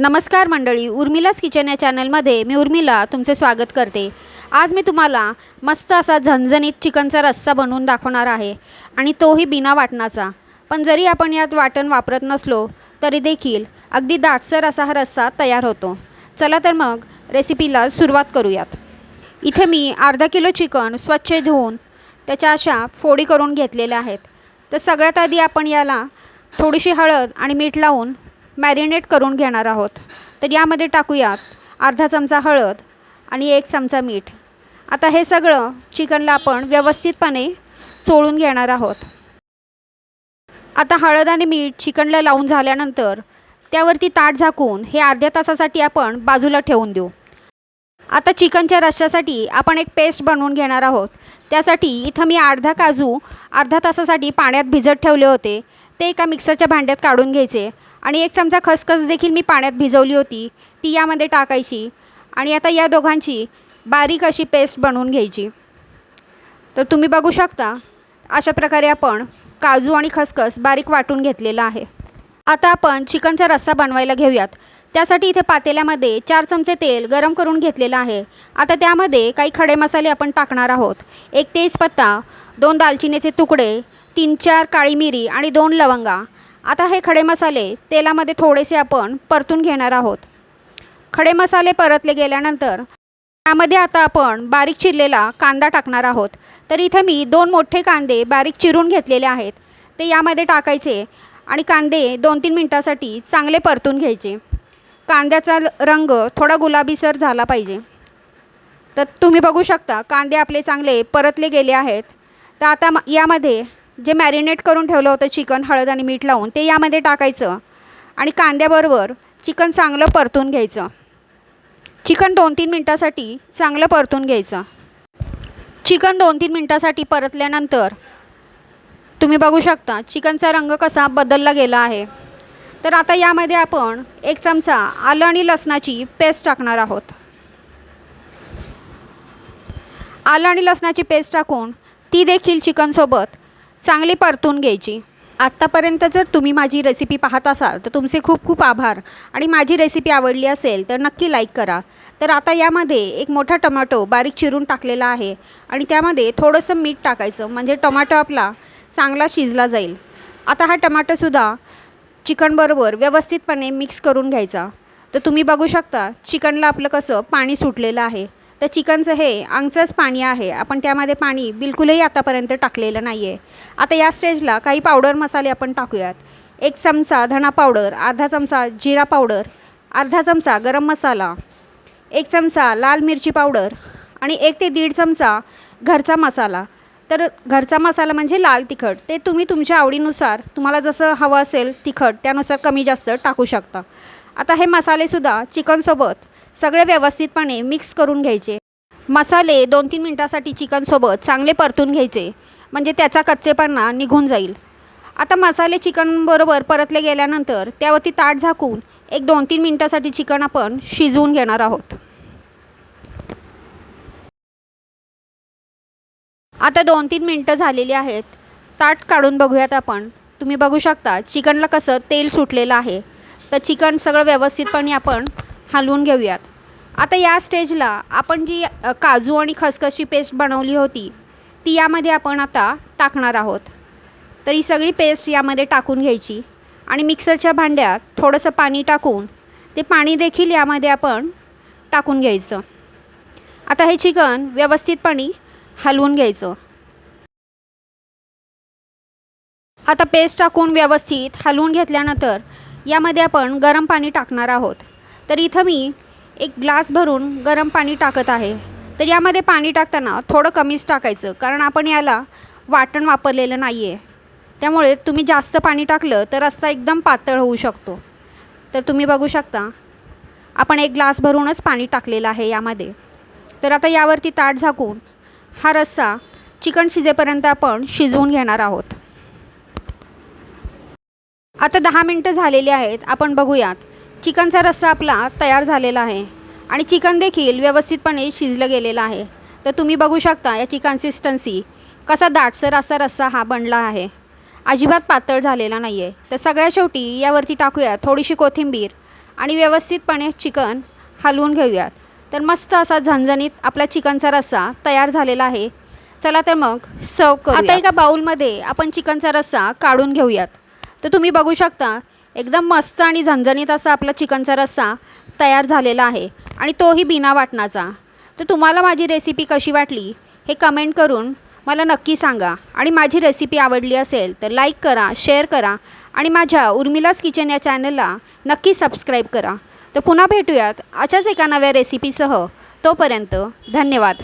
नमस्कार मंडळी उर्मिलाच किचन या चॅनलमध्ये मी उर्मिला तुमचे स्वागत करते. आज मी तुम्हाला मस्त असा झणझणीत चिकनचा रस्सा बनवून दाखवणार आहे आणि तोही बिना वाटणाचा. पण जरी आपण यात वाटण वापरत नसलो तरी देखील अगदी दाटसर असा हा रस्सा तयार होतो. चला तर मग रेसिपीला सुरुवात करूयात. इथे मी अर्धा किलो चिकन स्वच्छ धुवून त्याच्या अशा फोडी करून घेतलेल्या आहेत. तर सगळ्यात आधी आपण याला थोडीशी हळद आणि मीठ लावून मॅरिनेट करून घेणार आहोत. तर यामध्ये टाकूयात अर्धा चमचा हळद आणि एक चमचा मीठ. आता हे सगळं चिकनला आपण व्यवस्थितपणे चोळून घेणार आहोत. आता हळद आणि मीठ चिकनला लावून झाल्यानंतर त्यावरती ताट झाकून हे अर्ध्या तासासाठी आपण बाजूला ठेवून देऊ. आता चिकनच्या रश्श्यासाठी आपण एक पेस्ट बनवून घेणार आहोत. त्यासाठी इथं मी अर्धा काजू अर्धा तासासाठी पाण्यात भिजत ठेवले होते. ते एका मिक्सरच्या भांड्यात काढून घ्यायचे. आणि एक चमचा खसखस देखील मी पाण्यात भिजवली होती. ती यामध्ये टाकायची. आणि आता या दोघांची बारीक अशी पेस्ट बनवून घ्यायची. तर तुम्ही बघू शकता अशा प्रकारे आपण काजू आणि खसखस बारीक वाटून घेतलेला आहे. आता आपण चिकनचा रस्सा बनवायला घेऊयात. त्यासाठी इथे पातेल्यामध्ये चार चमचे तेल गरम करून घेतलेलं आहे. आता त्यामध्ये काही खडे मसाले आपण टाकणार आहोत. एक तेजपत्ता दोन दालचिनीचे तुकडे तीन चार काळी मिरी आणि दोन लवंगा. आता हे खडे मसाले तेलामध्ये थोडेसे आपण परतून घेणार आहोत. खडे मसाले परतले गेल्यानंतर त्यामध्ये आता आपण बारीक चिरलेला कांदा टाकणार आहोत. तर इथे मी दोन मोठे कांदे बारीक चिरून घेतलेले आहेत. ते यामध्ये टाकायचे आणि कांदे दोन तीन मिनटासाठी चांगले परतून घ्यायचे. कांद्याचा रंग थोडा गुलाबीसर झाला पाहिजे. तर तुम्ही बघू शकता कांदे आपले चांगले परतले गेले आहेत. तर आता म- यामध्ये जे मॅरिनेट करून ठेवलं होतं चिकन हळद आणि मीठ लावून ते यामध्ये टाकायचं आणि कांद्याबरोबर चिकन चांगलं परतून घ्यायचं. चिकन दोन तीन मिनटासाठी चांगलं परतून घ्यायचं. चिकन दोन तीन मिनटासाठी परतल्यानंतर तुम्ही बघू शकता चिकनचा रंग कसा बदलला गेला आहे. तर आता यामध्ये आपण एक चमचा आलं आणि लसणाची पेस्ट टाकणार आहोत. आलं आणि लसणाची पेस्ट टाकून ती देखील चिकनसोबत चांगली परतून घ्यायची. आत्तापर्यंत जर तुम्ही माझी रेसिपी पाहत असाल तर तुमचे खूप खूप आभार. आणि माझी रेसिपी आवडली असेल तर नक्की लाईक करा. तर आता यामध्ये एक मोठा टमाटो बारीक चिरून टाकलेला आहे. आणि त्यामध्ये थोडंसं मीठ टाकायचं म्हणजे टमाटो आपला चांगला शिजला जाईल. आता हा टमाटोसुद्धा चिकनबरोबर व्यवस्थितपणे मिक्स करून घ्यायचा. तर तुम्ही बघू शकता चिकनला आपलं कसं पाणी सुटलेलं आहे. तर चिकनचं हे आंगचंच पाणी आहे. आपण त्यामध्ये पाणी बिलकुलही आतापर्यंत टाकलेलं नाही आहे आता या स्टेजला काही पावडर मसाले आपण टाकूयात. एक चमचा धणा पावडर अर्धा चमचा जिरा पावडर अर्धा चमचा गरम मसाला एक चमचा लाल मिरची पावडर आणि एक ते दीड चमचा घरचा मसाला. तर घरचा मसाला म्हणजे लाल तिखट. ते तुम्ही तुमच्या आवडीनुसार तुम्हाला जसं हवं असेल तिखट त्यानुसार कमी जास्त टाकू शकता. आता हे मसालेसुद्धा चिकनसोबत सगळे व्यवस्थितपणे मिक्स करून घ्यायचे. मसाले दोन तीन मिनटासाठी चिकनसोबत चांगले परतून घ्यायचे. म्हणजे त्याचा कच्चेपणा निघून जाईल. आता मसाले चिकनबरोबर परतले गेल्यानंतर त्यावरती ताट झाकून एक दोन तीन मिनटासाठी चिकन आपण शिजवून घेणार आहोत. आता दोन तीन मिनटं झालेली आहेत. ताट काढून बघूयात आपण. तुम्ही बघू शकता चिकनला कसं तेल सुटलेलं आहे. तर चिकन सगळं व्यवस्थितपणे आपण हलवून घेऊयात. आता या स्टेजला आपण जी काजू आणि खसखसची पेस्ट बनवली होती ती यामध्ये आपण आता टाकणार आहोत. तर ही सगळी पेस्ट यामध्ये टाकून घ्यायची आणि मिक्सरच्या भांड्यात थोडंसं पाणी टाकून ते पाणी देखील यामध्ये आपण टाकून घ्यायचं. आता हे चिकन व्यवस्थितपणे हलवून घ्यायचं. आता पेस्ट टाकून व्यवस्थित हलवून घेतल्यानंतर यामध्ये आपण गरम पाणी टाकणार आहोत. तर इथं मी एक ग्लास भरून गरम पाणी टाकत आहे. तर यामध्ये पाणी टाकताना थोडं कमीच टाकायचं कारण आपण याला वाटण वापरलेलं नाही आहे त्यामुळे तुम्ही जास्त पाणी टाकलं तर रस्सा एकदम पातळ होऊ शकतो. तर तुम्ही बघू शकता आपण एक ग्लास भरूनच पाणी टाकलेलं आहे यामध्ये. तर आता यावरती ताट झाकून हा रस्सा चिकन शिजेपर्यंत आपण शिजवून घेणार आहोत. आता दहा मिनटं झालेली आहेत आपण बघूयात. चिकनचा रस्सा आपला तयार झालेला आहे आणि चिकन देखील व्यवस्थितपणे शिजलं गेलेलं आहे. तर तुम्ही बघू शकता याची कन्सिस्टन्सी कसा दाटसर असा रस्सा हा बनला आहे. अजिबात पातळ झालेला नाही आहे तर सगळ्या शेवटी यावरती टाकूया थोडीशी कोथिंबीर आणि व्यवस्थितपणे चिकन हलवून घेऊयात. तर मस्त असा झणझणीत आपला चिकनचा रस्सा तयार झालेला आहे. चला तर मग सर्व करू आता एका बाऊलमध्ये आपण चिकनचा रस्सा काढून घेऊयात. तर तुम्ही बघू शकता एकदम मस्त आणि झणझणीत असा आपला चिकनचा रस्सा तयार झालेला आहे. आणि तोही बिना वाटणाचा. तर तुम्हाला माझी रेसिपी कशी वाटली हे कमेंट करून मला नक्की सांगा. आणि माझी रेसिपी आवडली असेल तर लाईक करा शेअर करा. आणि माझ्या उर्मिलास किचन या चॅनलला नक्की सबस्क्राईब करा. तर पुन्हा भेटूयात अशाच एका नव्या रेसिपीसह तोपर्यंत धन्यवाद.